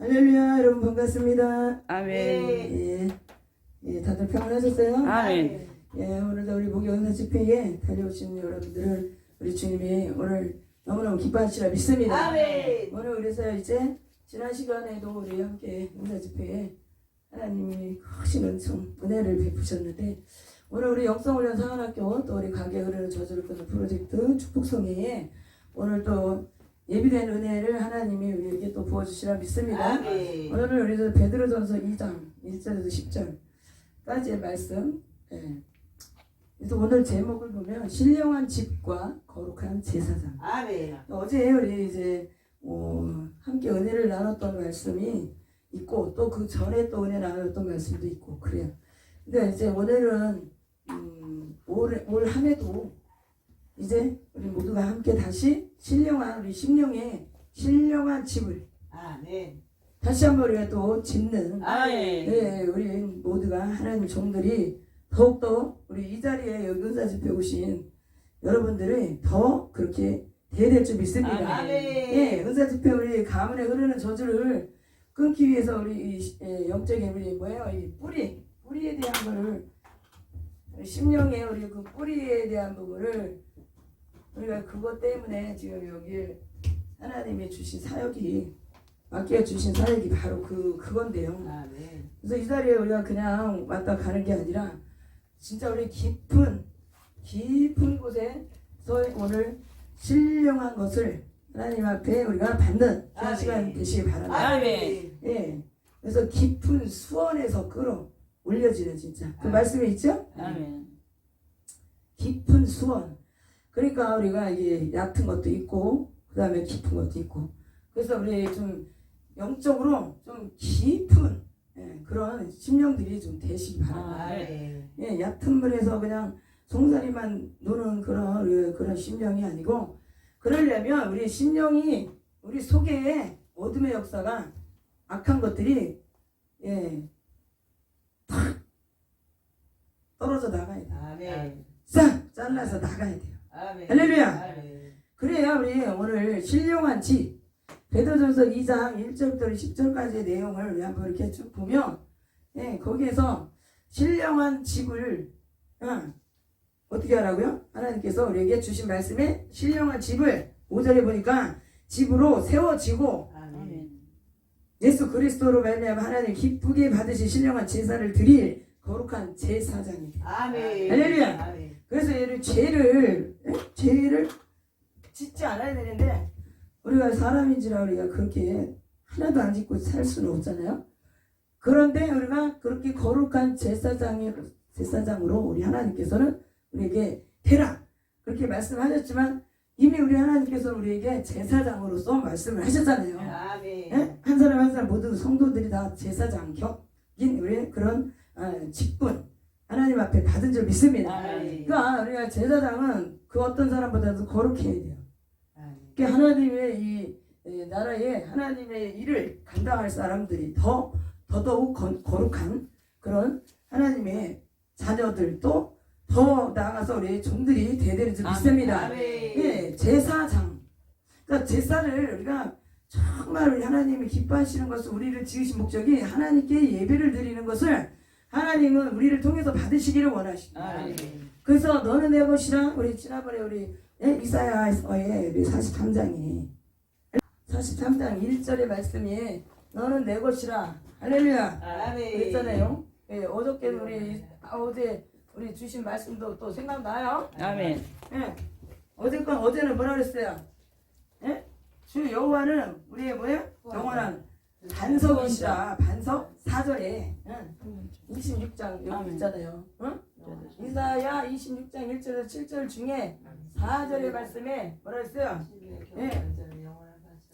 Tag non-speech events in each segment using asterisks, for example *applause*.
할렐루야 여러분 반갑습니다. 아멘. 예, 예 다들 평안하셨어요? 아멘. 예 오늘도 우리 목요 은사 집회에 달려오신 여러분들을 우리 주님이 오늘 너무너무 기뻐하시라 믿습니다. 아멘. 오늘 그래서 이제 지난 시간에도 우리 함께 은사 집회에 하나님이 크신 은총 은혜를 베푸셨는데 오늘 우리 영성훈련 사관학교 또 우리 가게 흐르는 저주를 끊는 프로젝트 축복성회에 오늘 또 예비된 은혜를 하나님이 우리에게 또 부어주시라 믿습니다. 아멘. 오늘은 우리도 베드로전서 2장 1절에서 10절까지의 말씀. 예. 그래서 오늘 제목을 보면 신령한 집과 거룩한 제사장. 아멘. 어제 우리 이제 어, 함께 은혜를 나눴던 말씀이 있고 또 그 전에 또 은혜 나눴던 말씀도 있고 그래요. 근데 이제 오늘은 음, 올, 올 한해도 이제 우리 모두가 함께 다시 신령한 우리 심령의 신령한 집을 아멘. 다시 한번 우리가 또 짓는 아멘. 예, 우리 모두가 하나님 종들이 더욱더 우리 이 자리에 여기 은사 집회 오신 여러분들이 더 그렇게 대될 줄 믿습니다. 아멘. 예, 은사 집회 우리 가문에 흐르는 저주를 끊기 위해서 우리 이, 예, 영적인 우리 뭐예요? 이 뿌리, 뿌리에 대한 거를 심령의 우리 그 뿌리에 대한 부분을 우리가 그것 때문에 지금 여기 하나님이 주신 사역이 맡겨 주신 사역이 바로 그 그건데요. 아멘. 그래서 이 자리에 우리가 그냥 왔다 가는 게 아니라 진짜 우리 깊은 깊은 곳에서 오늘 신령한 것을 하나님 앞에 우리가 받는 그런 아멘. 시간 되시기 바랍니다. 아멘. 예. 그래서 깊은 수원에서 끌어 올려지는 진짜 그 아멘. 말씀에 있죠? 아멘. 깊은 수원. 그러니까 우리가 이게 얕은 것도 있고 그 다음에 깊은 것도 있고 그래서 우리 좀 영적으로 좀 깊은 예, 그런 심령들이 좀 되시기 바랍니다. 아멘. 예, 얕은 물에서 그냥 송사리만 노는 그런 우리 그런 심령이 아니고 그러려면 우리 심령이 우리 속에 어둠의 역사가 악한 것들이 예, 탁 떨어져 나가야 돼. 아멘. 싹 잘라서 나가야 돼요. 아멘. 할렐루야. 아멘. 그래야 우리 오늘 신령한 집 베드로전서 2장 1절부터 10절까지의 내용을 우리 한번 이렇게 쭉 보면 예, 거기에서 신령한 집을 어, 어떻게 하라고요? 하나님께서 우리에게 주신 말씀에 신령한 집을 5절에 보니까 집으로 세워지고 아멘. 예수 그리스도로 말미암아 하나님 기쁘게 받으신 신령한 제사를 드릴 거룩한 제사장이다. 아멘. 할렐루야. 아멘. 그래서 얘를 죄를 예? 죄를 짓지 않아야 되는데 우리가 사람인지라 우리가 그렇게 하나도 안 짓고 살 수는 없잖아요. 그런데 우리가 그렇게 거룩한 제사장이 제사장으로 우리 하나님께서는 우리에게 되라 그렇게 말씀하셨지만 이미 우리 하나님께서 우리에게 제사장으로서 말씀을 하셨잖아요. 아멘. 예? 한 사람 한 사람 모두 성도들이 다 제사장 격인 우리 그런 아, 직분 하나님 앞에 받은 줄 믿습니다. 아멘. 그러니까 우리가 제사장은 그 어떤 사람보다도 거룩해야 돼요. 그러니까 하나님의 이 에, 나라에 하나님의 일을 감당할 사람들이 더 더더욱 거, 거룩한 그런 하나님의 자녀들도 더 나아가서 우리 종들이 대대를 줄 아멘. 믿습니다. 예, 제사장. 그러니까 제사를 우리가 정말 우리 하나님이 기뻐하시는 것을 우리를 지으신 목적이 하나님께 예배를 드리는 것을 하나님은 우리를 통해서 받으시기를 원하십니다. 아멘. 그래서 너는 내 것이라 우리 지난번에 우리 예, 이사야서의 우리 43장이 43장 1절의 말씀이 너는 내 것이라 할렐루야 아멘. 그랬잖아요. 예, 어저께 우리 아, 어제 우리 주신 말씀도 또 생각나요? 아멘. 예. 어제건 어제는 뭐라 그랬어요? 예? 주 여호와는 우리의 뭐예요? 영원한 반석이시라 반석 4절에 예. 26장 여기 아멘. 있잖아요. 응? 이사야 26장 1절에서 7절 중에 4절의 말씀에 뭐라 했어요? 예.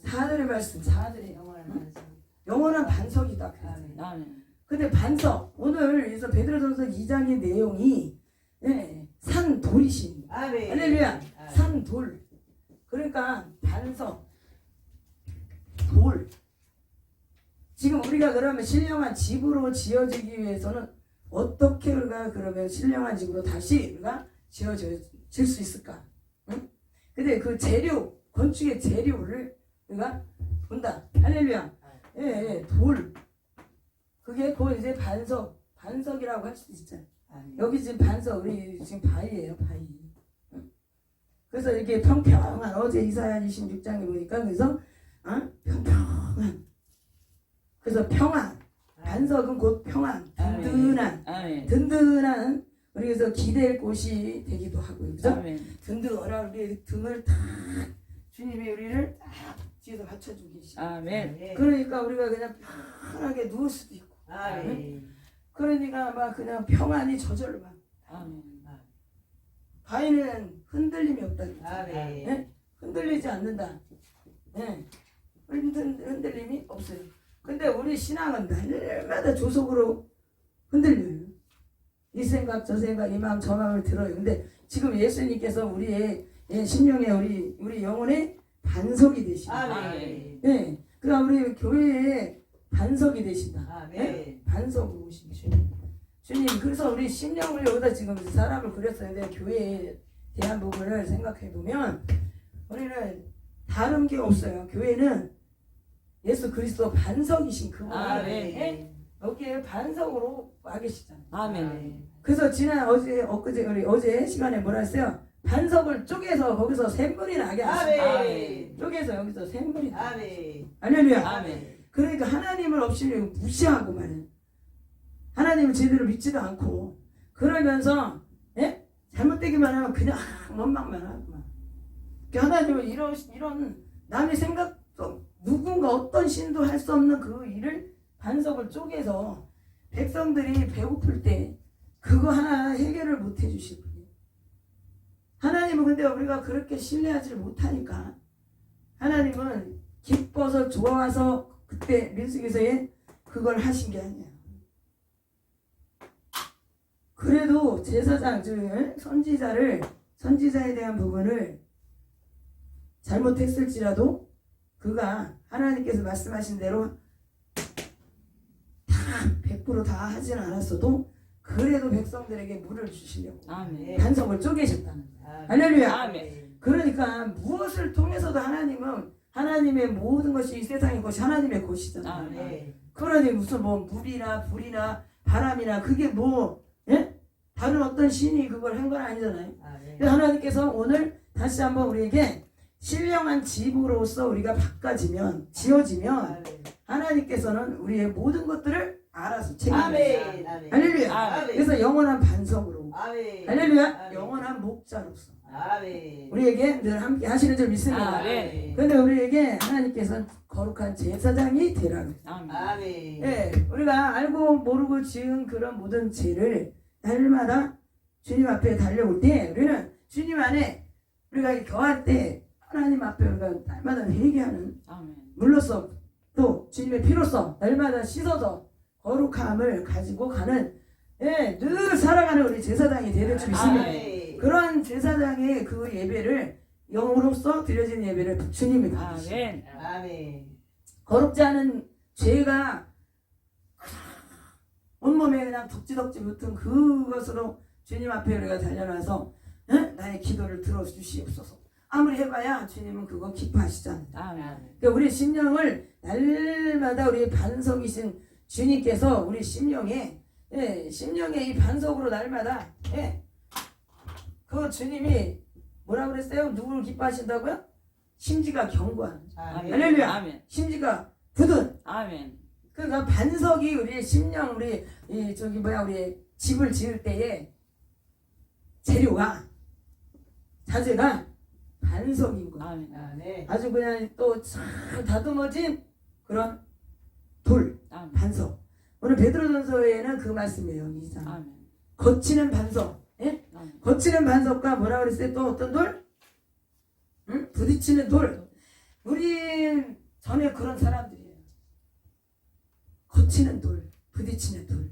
4절의 말씀 4절에 영원한 영원한 반석이다. 그랬어요. 아멘. 근데 반석 오늘 그래서 베드로전서 2장의 내용이 예, 산 돌이신 아멘. 할렐루야 산 돌 그러니까 반석 돌 지금 우리가 그러면 신령한 집으로 지어지기 위해서는 어떻게 우리가 그러면 신령한 집으로 다시 우리가 지어질 수 있을까? 응? 근데 그 재료 건축의 재료를 우리가 본다 할렐루야 예, 예, 돌. 그게 곧 이제 반석, 반석이라고 할 수 있잖아요. 아멘. 여기 지금 반석, 우리 지금 바위예요, 바위. 응? 그래서 이렇게 평평한 어제 이사야 26장에 보니까 그래서 어? 평평한. 그래서 평안, 반석은 곧 평안, 든든한, 아멘. 든든한. 우리 그래서 기댈 곳이 되기도 하고요, 그죠? 든든한 우리 등을 탁 주님이 우리를 딱 뒤에서 받쳐주고 계시. 아멘. 그러니까 우리가 그냥 편하게 누울 수도 있고. 아멘. 그러니까 막 그냥 평안이 저절로 막. 아멘. 바위는 흔들림이 없다. 아멘. 예? 흔들리지 않는다. 예. 흔들, 흔들림이 없어요. 근데 우리 신앙은 날마다 조속으로 흔들려요. 이 생각 저 생각 이 마음 저 마음을 들어요. 근데 지금 예수님께서 우리의 예, 심령의 우리 우리 영혼의 반석이 되신다. 아멘. 예. 그러니까 우리 교회의 반석이 되신다. 예? 아멘. 반석으로 오신 주님. 주님, 그래서 우리 심령을 여기다 지금 사람을 그렸었는데 교회에 대한 부분을 생각해 보면 우리는 다른 게 없어요. 교회는 예수 그리스도 반석이신 그분. 예? 아멘. 여기에 반석으로 와 계시잖아요. 아멘. 그래서 지난 어제 엊그제 우리 어제 시간에 뭐라 했어요? 반석을 쪼개서 거기서 샘물이 나게 하시고 아멘. 쪼개서 여기서 샘물이 나. 아멘. 할렐루야. 아멘. 그러니까 하나님을 없이 무시하고 말이야. 하나님을 제대로 믿지도 않고 그러면서 예? 잘못되기만 하면 그냥 *laughs* 원망만 하고만. 그러니까 하나님은 이런 이런 남의 생각도 누군가 어떤 신도 할 수 없는 그 일을 반석을 쪼개서 백성들이 배고플 때 그거 하나 해결을 못 해주실 분이에요. 하나님은 근데 우리가 그렇게 신뢰하지 못하니까 하나님은 기뻐서 좋아서 그때 민수기서에 그걸 하신 게 아니야. 그래도 제사장 즉 선지자를 선지자에 대한 부분을 잘못했을지라도 그가 하나님께서 말씀하신 대로 다 100%다 하지는 않았어도 그래도 백성들에게 물을 주시려고 아멘. 반석을 쪼개셨다는. 아멘. 할렐루야. 아멘. 그러니까 무엇을 통해서도 하나님은 하나님의 모든 것이 이 세상의 것이 하나님의 것이잖아. 아멘. 아멘. 그러니 무슨 뭐 물이나 불이나 바람이나 그게 뭐 예? 다른 어떤 신이 그걸 한 건 아니잖아요. 아멘. 그래서 하나님께서 오늘 다시 한번 우리에게 신령한 집으로서 우리가 바꿔지면 지어지면. 하나님께서는 우리의 모든 것들을 알아서 책임져요. 할렐루야. 아멘. 그래서 영원한 반석으로 아멘. 할렐루야. 아멘. 영원한 목자로서 아멘. 우리에게 늘 함께 하시는 줄 믿습니다. 아멘. 근데 우리에게 하나님께서는 거룩한 제사장이 되라고. 아멘. 예, 우리가 알고 모르고 지은 그런 모든 죄를 날마다 주님 앞에 달려올 때 우리는 주님 안에 우리가 거할 때 하나님 앞에 우리가 날마다 회개하는. 물로써 또 주님의 피로써 날마다 씻어서 거룩함을 가지고 가는 예, 늘 살아가는 우리 제사장이 되는 줄 믿습니다. 그런 제사장의 그 예배를 영으로서 드려진 예배를 주님이 받으시고 아멘. 거룩지 않은 죄가 온몸에 그냥 덕지덕지 붙은 그것으로 주님 앞에 우리가 달려나서 응? 나의 기도를 들어주시옵소서 아무리 해봐야 주님은 그거 기뻐하시잖아요 아멘. 그러니까 우리 심령을 날마다 우리 반석이신 주님께서 우리 심령에 예, 심령의 이 반석으로 날마다 예, 그 주님이 뭐라 그랬어요? 누구를 기뻐하신다고요? 심지가 견고한 아멘. 할렐루야. 아멘. 심지가 굳은 아멘. 그러니까 반석이 우리의 심령 우리 이 저기 뭐야 우리 집을 지을 때에 재료가 자재가 반석인 거야. 아멘. 아멘. 아주 그냥 또잘 다듬어진 그런 돌 아멘. 반석. 오늘 베드로전서에는 그 말씀이에요. 이장 아멘. 거치는 반석. 예? 아멘. 거치는 반석과 뭐라 그랬어요? 또 어떤 돌? 응? 부딪히는 돌. 우리 전에 그런 사람들이에요. 거치는 돌, 부딪히는 돌.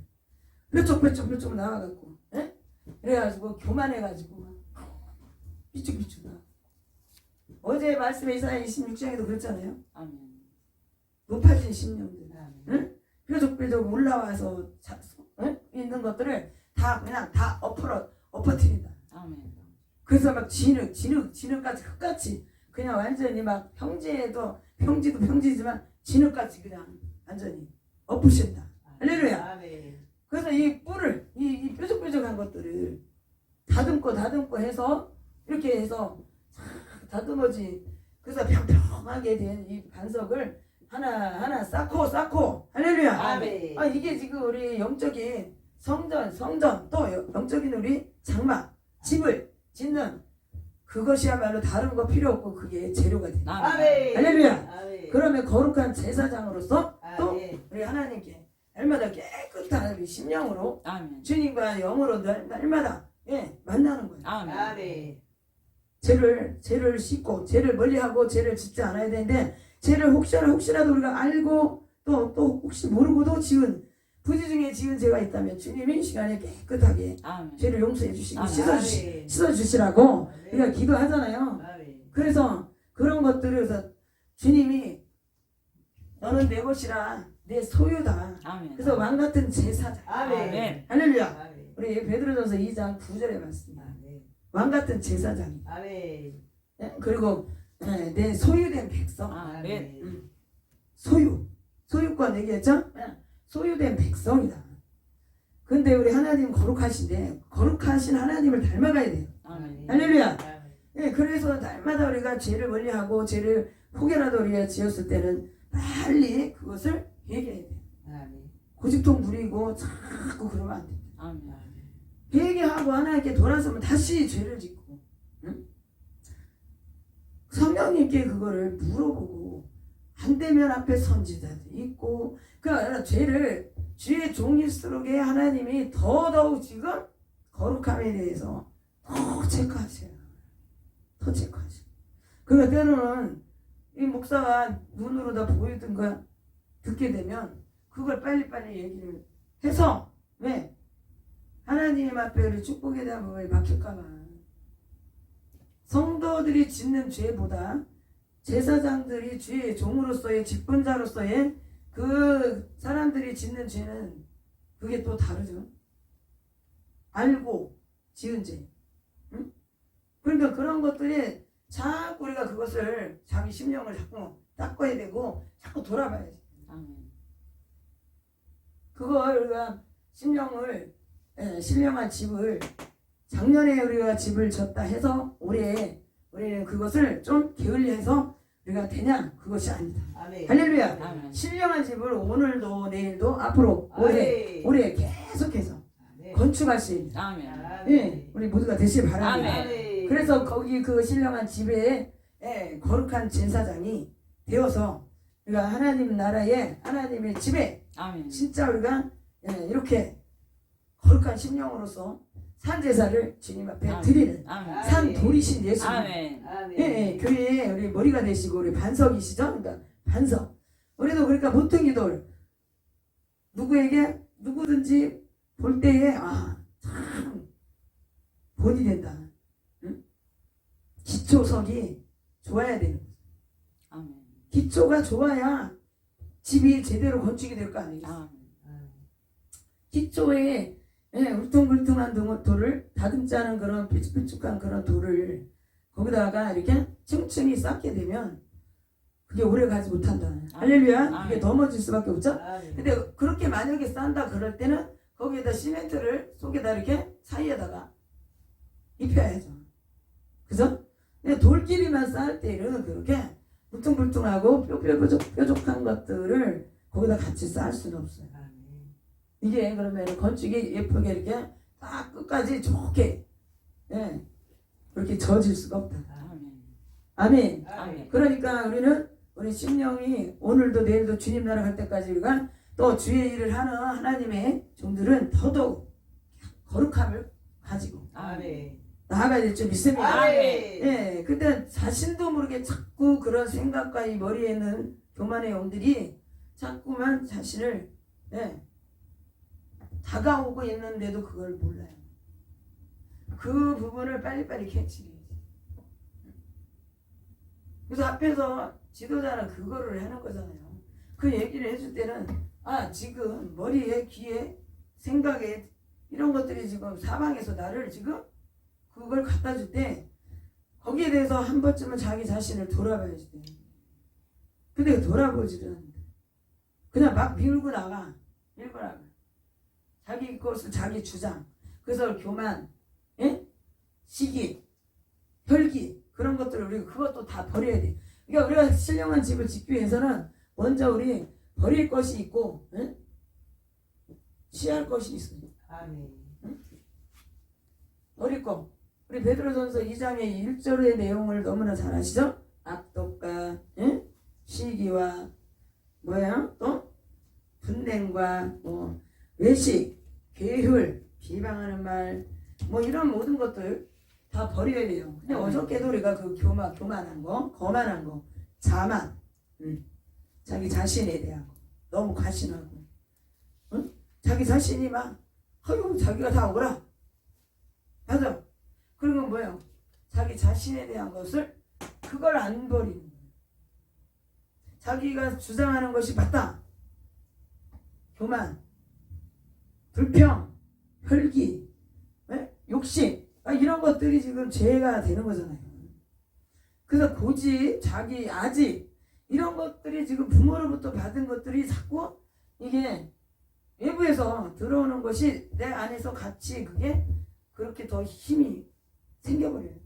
뾰족뾰족 뾰족 나와갖고, 예? 그래가지고 교만해가지고 막 *laughs* 삐죽삐죽 나. 어제 말씀에 이사야 26장에도 그랬잖아요. 아멘. 높아진 심령들. 아멘. 뾰족뾰족 올라와서 자, 예? 있는 것들을 다 그냥 다 엎어러 엎어뜨린다. 아멘. 그래서 막 진흙, 진흙, 진흙까지 흙같이 그냥 완전히 막 평지에도 평지도 평지지만 진흙같이 그냥 완전히 엎으신다. 할렐루야. 아멘. 그래서 이 뿔을 이, 이 뾰족뾰족한 것들을 다듬고 다듬고 해서 이렇게 해서 싹 다듬어지 그래서 평평하게 된 이 반석을 하나 하나 쌓고 쌓고 할렐루야. 아멘. 아 이게 지금 우리 영적인 성전 성전 또 영적인 우리 장막 집을 짓는 그것이야말로 다른 거 필요 없고 그게 재료가 돼. 아멘. 할렐루야. 아멘. 그러면 거룩한 제사장으로서 또 아멘. 우리 하나님께 날마다 깨끗한 우리 심령으로 아멘. 주님과 영으로 날, 날마다 예 만나는 거예요. 아멘. 아멘. 죄를 죄를 씻고 죄를 멀리하고 죄를 짓지 않아야 되는데 죄를 혹시나 혹시라도 우리가 알고 또또 혹시 모르고도 지은 부지 중에 지은 죄가 있다면 주님이 이 시간에 깨끗하게 아멘. 죄를 용서해 주시고 아멘. 씻어 주시 아멘. 씻어 주시라고 우리가 기도하잖아요. 아멘. 그래서 그런 것들을 그래서 주님이 너는 내 것이라 내 소유다. 아멘. 그래서 왕 같은 제사장. 아멘. 아멘. 할렐루야. 아멘. 우리 베드로전서 2장 9절에 말씀니다. 왕 같은 제사장이. 아멘. 예, 그리고 예, 내 소유된 백성. 아멘. 음. 소유. 소유권 얘기했죠? 예, 소유된 백성이다. 근데 우리 하나님 거룩하신데 거룩하신 하나님을 닮아가야 돼요. 아멘. 할렐루야. 아멘. 예, 그래서 날마다 우리가 죄를 멀리하고 죄를 혹여라도 우리가 지었을 때는 빨리 그것을 회개해야 돼요. 아멘. 고집통 부리고 자꾸 그러면 안 돼. 아멘. 회개하고 하나님께 돌아서면 다시 죄를 짓고 응? 성령님께 그거를 물어보고 안 되면 앞에 선지자도 있고 그러니까 죄를 주의 종일수록 하나님이 더더욱 지금 거룩함에 대해서 더 체크하세요. 더 체크하세요. 그러니까 때로는 이 목사가 눈으로 다 보이든가 듣게 되면 그걸 빨리빨리 얘기를 해서 왜? 하나님 앞에 우리 축복에 대한 부분이 막힐까봐 성도들이 짓는 죄보다 제사장들이 주의 종으로서의 직분자로서의 그 사람들이 짓는 죄는 그게 또 다르죠. 알고 지은 죄. 응? 그러니까 그런 것들이 자꾸 우리가 그것을 자기 심령을 자꾸 닦아야 되고 자꾸 돌아봐야지. 그걸 우리가 심령을 예, 신령한 집을 작년에 우리가 집을 졌다 해서 올해 우리는 그것을 좀 게을리해서 우리가 되냐 그것이 아니다. 아멘. 할렐루야. 아멘. 신령한 집을 오늘도 내일도 앞으로 올해 아멘. 올해 계속해서 아멘. 건축할 수 있는 아멘. 예, 우리 모두가 되시길 바랍니다. 아멘. 그래서 거기 그 신령한 집에 예, 거룩한 제사장이 되어서 우리가 하나님 나라의 하나님의 집에 아멘. 진짜 우리가 예, 이렇게 거룩한 심령으로서 산 제사를 주님 앞에 아멘. 드리는 아멘. 산 돌이신 예수님. 아멘. 아멘. 예, 예, 교회에 우리 머리가 되시고 우리 반석이시죠? 그러니까 반석. 우리도 그러니까 모퉁이 돌 누구에게 누구든지 볼 때에 아참 본이 된다. 응? 기초석이 좋아야 되는 거죠. 아멘. 기초가 좋아야 집이 제대로 건축이 될 거 아니겠어요? 아멘. 아멘. 기초에 예, 울퉁불퉁한 동- 돌을 다듬지 않은 그런 삐죽삐죽한 그런 돌을 거기다가 이렇게 층층이 쌓게 되면 그게 오래 가지 못한다. 할렐루야. 그게 아멘. 넘어질 수밖에 없죠. 아멘. 근데 그렇게 만약에 싼다 그럴 때는 거기에다 시멘트를 속에다 이렇게 사이에다가 입혀야죠. 그죠? 근데 돌끼리만 쌓을 때는 그렇게 울퉁불퉁하고 뾰뾰뾰족 뾰족한 것들을 거기다 같이 쌓을 수는 없어요. 이게 그러면 건축이 예쁘게 이렇게 딱 끝까지 좋게 예 그렇게 져질 수가 없다. 아멘. 아멘. 아멘. 그러니까 우리는 우리 심령이 오늘도 내일도 주님 나라 갈 때까지 우리가 또 주의 일을 하는 하나님의 종들은 더더욱 거룩함을 가지고 아멘. 나아가야 될 줄 믿습니다. 아멘. 예, 근데 자신도 모르게 자꾸 그런 생각과 이 머리에 있는 교만의 영들이 자꾸만 자신을 예, 다가오고 있는데도 그걸 몰라요. 그 부분을 빨리빨리 캐치해야지. 그래서 앞에서 지도자는 그거를 하는 거잖아요. 그 얘기를 해줄 때는 아 지금 머리에 귀에 생각에 이런 것들이 지금 사방에서 나를 지금 그걸 갖다 줄 때 거기에 대해서 한 번쯤은 자기 자신을 돌아봐야지 돼. 근데 돌아보지를 않는다. 그냥 막 밀고 나가. 밀고 나가. 자기 것을 자기 주장. 그래서 교만, 예? 시기, 혈기 그런 것들을 우리가 그것도 다 버려야 돼. 그러니까 우리가 신령한 집을 짓기 위해서는 먼저 우리 버릴 것이 있고, 예? 취할 것이 있습니다. 아멘. 버릴 거. 우리 베드로전서 2장의 1절의 내용을 너무나 잘 아시죠? 악독과 예? 시기와 뭐야? 또 분냉과 뭐 외식, 괴율, 비방하는 말, 뭐 이런 모든 것들 다 버려야 돼요. 근데 어저께도 우리가 그 교만, 교만한 거, 거만한 거, 자만, 음. 자기 자신에 대한 거, 너무 과신하고, 응? 자기 자신이 막, 아유 자기가 다 오라. 맞아. 그러면 뭐예요? 자기 자신에 대한 것을 그걸 안 버리는 거예요. 자기가 주장하는 것이 맞다. 교만, 불평, 혈기, 예? 욕심 아, 이런 것들이 지금 죄가 되는 거잖아요. 그래서 고집, 자기 아집 이런 것들이 지금 부모로부터 받은 것들이 자꾸 이게 외부에서 들어오는 것이 내 안에서 같이 그게 그렇게 더 힘이 생겨버려요.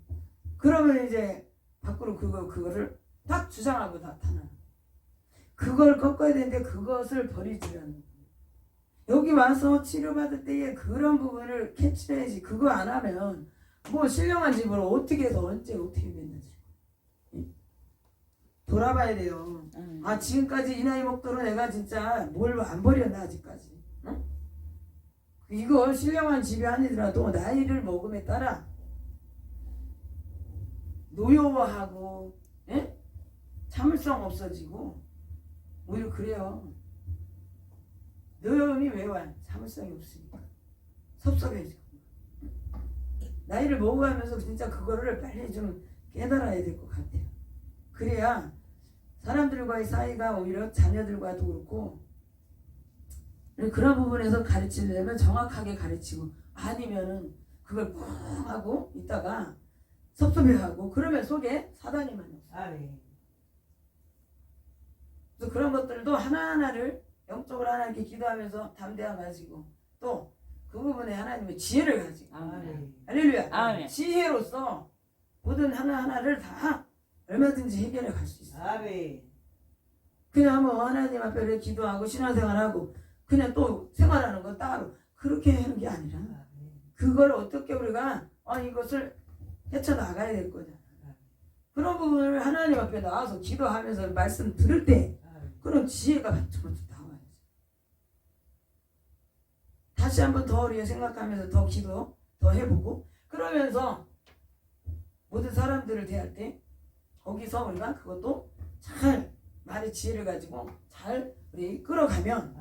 그러면 이제 밖으로 그거 그거를 딱 주장하고 나타나. 그걸 꺾어야 되는데 그것을 버리지 않는. 여기 와서 치료받을 때에 그런 부분을 캐치해야지. 그거 안 하면 뭐 신령한 집을 어떻게 해서 언제 어떻게 됐는지 돌아봐야 돼요. 음. 아 지금까지 이 나이 먹도록 내가 진짜 뭘 안 버렸나 아직까지 응? 이거 신령한 집이 아니더라도 나이를 먹음에 따라 노여워하고 예? 참을성 없어지고 오히려 그래요 노여움이 왜 와? 참을성이 없으니까 섭섭해지고 나이를 먹어가면서 진짜 그거를 빨리 좀 깨달아야 될 것 같아요 그래야 사람들과의 사이가 오히려 자녀들과도 그렇고 그런 부분에서 가르치려면 정확하게 가르치고 아니면은 그걸 꾹 하고 있다가 섭섭해하고 그러면 속에 사단이 많이 없어. 아멘. 그래서 그런 것들도 하나하나를 영적으로 하나님께 기도하면서 담대함 가지고 또 그 부분에 하나님의 지혜를 가지고 아멘. 할렐루야 아멘. 지혜로서 모든 하나하나를 다 얼마든지 해결해 갈 수 있어. 아멘. 그냥 뭐 하나님 앞에 이렇게 기도하고 신앙생활하고 그냥 또 생활하는 건 따로 그렇게 하는 게 아니라. 그걸 어떻게 우리가 아 이것을 헤쳐나가야 될 거잖아 그런 부분을 하나님 앞에 나와서 기도하면서 말씀 들을 때. 그런 지혜가 나와야지 다시 한번 더 우리가 생각하면서 더 기도 더 해보고 그러면서 모든 사람들을 대할 때 거기서 우리가 그것도 잘 말의 지혜를 가지고 잘 우리 끌어가면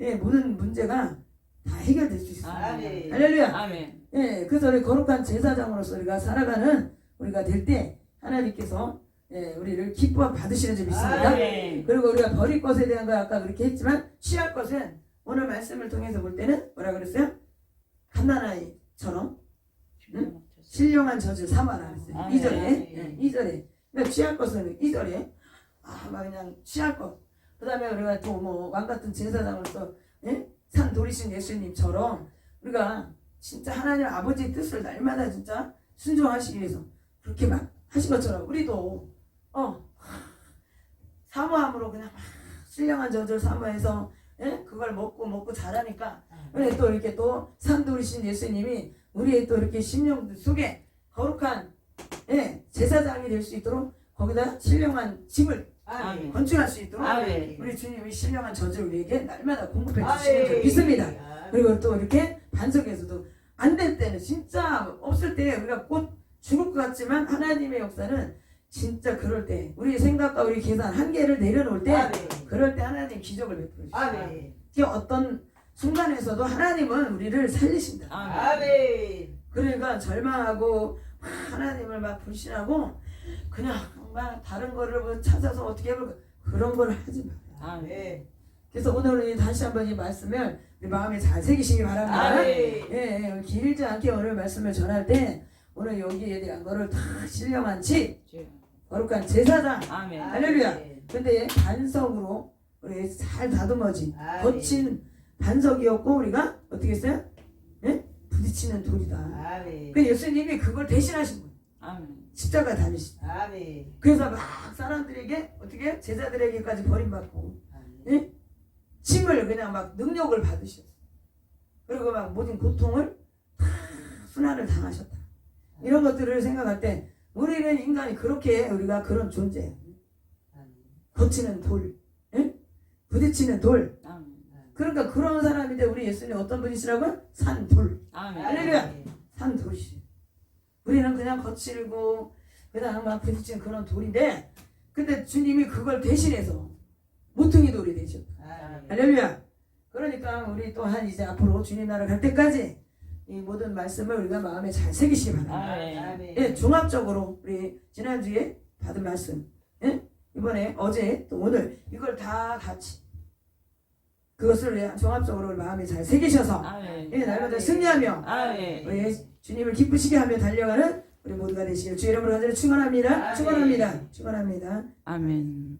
예, 모든 문제가 다 해결될 수 있어요. 아멘. 할렐루야. 아멘. 예, 그래서 우리 거룩한 제사장으로서 우리가 살아가는 우리가 될 때 하나님께서 예, 우리를 기뻐 받으시는 줄 믿습니다. 아멘. 그리고 우리가 버릴 것에 대한 거 아까 그렇게 했지만 취할 것은 오늘 말씀을 통해서 볼 때는 뭐라 그랬어요? 갓난아이처럼 신령한 젖을 삼아라 그랬어요. 아, 2절에 네. 예, 2절에 그러니까 취할 것은 2절에 아막 그냥 취할 것 그다음에 우리가 또 뭐 왕 같은 제사장으로서 예? 산 도리신 예수님처럼 우리가 진짜 하나님 아버지의 뜻을 날마다 진짜 순종하시기 위해서 그렇게 막 하신 것처럼 우리도 어 *laughs* 사모함으로 그냥 막 신령한 젖을 사모해서 예? 그걸 먹고 먹고 자라니까 근데 또 이렇게 또 산도리신 예수님이 우리의 또 이렇게 심령 속에 거룩한 예, 제사장이 될 수 있도록 거기다 신령한 집을 아멘. 건축할 수 있도록 아멘. 우리 주님이 신령한 젖을 우리에게 날마다 공급해 주시는 줄 믿습니다. 아멘. 그리고 또 이렇게 반석에서도 안 될 때는 진짜 없을 때 우리가 곧 죽을 것 같지만 하나님의 역사는 진짜 그럴 때 우리 생각과 우리 계산 한계를 내려놓을 때 아멘. 그럴 때 하나님 기적을 베풀어 주시죠. 아멘. 그 어떤 순간에서도 하나님은 우리를 살리신다. 아멘. 아멘. 그러니까 절망하고 막 하나님을 막 불신하고 그냥 막 다른 거를 뭐 찾아서 어떻게 해볼까 그런 걸 하지 마. 아멘. 아멘. 그래서 오늘 다시 한번 이 말씀을 우리 마음에 잘 새기시기 바랍니다. 아멘. 예, 예, 길지 않게 오늘 말씀을 전할 때 오늘 여기에 대한 거를 다 집, 거룩한 제사장. 아멘. 할렐루야. 근데 반석으로 우리 잘 다듬어진 아멘. 거친 반석이었고 우리가 어떻게 했어요? 예? 부딪히는 돌이다. 아멘. 그 예수님이 그걸 대신하신 거예요. 아멘. 십자가 다니시. 아멘. 그래서 막 사람들에게 어떻게 제자들에게까지 버림받고 아멘. 예? 힘을 그냥 막 능력을 받으셨어. 그리고 막 모든 고통을 다 순환을 당하셨다. 이런 것들을 생각할 때 우리는 인간이 그렇게 우리가 그런 존재. 고치는 돌, 예? 부딪히는 돌. 그러니까 그런 사람인데 우리 예수님 어떤 분이시라고요? 산돌, 아멘. 할렐루야. 산돌이시. 우리는 그냥 거칠고 그냥 막 부딪히는 그런 돌인데, 근데 주님이 그걸 대신해서 모퉁이 돌이. 아멘. 할렐루야. 그러니까 우리 또한 이제 앞으로 주님 나라 갈 때까지 이 모든 말씀을 우리가 마음에 잘 새기시기 바랍니다. 아멘. 아멘. 예, 종합적으로 우리 지난주에 받은 말씀, 예? 이번에 어제 또 오늘 이걸 다 같이 그것을 종합적으로 우리 마음에 잘 새기셔서 아멘. 예, 날마다 승리하며 아멘. 우리 주님을 기쁘시게 하며 달려가는 우리 모두가 되시길 주 이름으로 간절히 축원합니다. 축원합니다. 축원합니다. 아멘.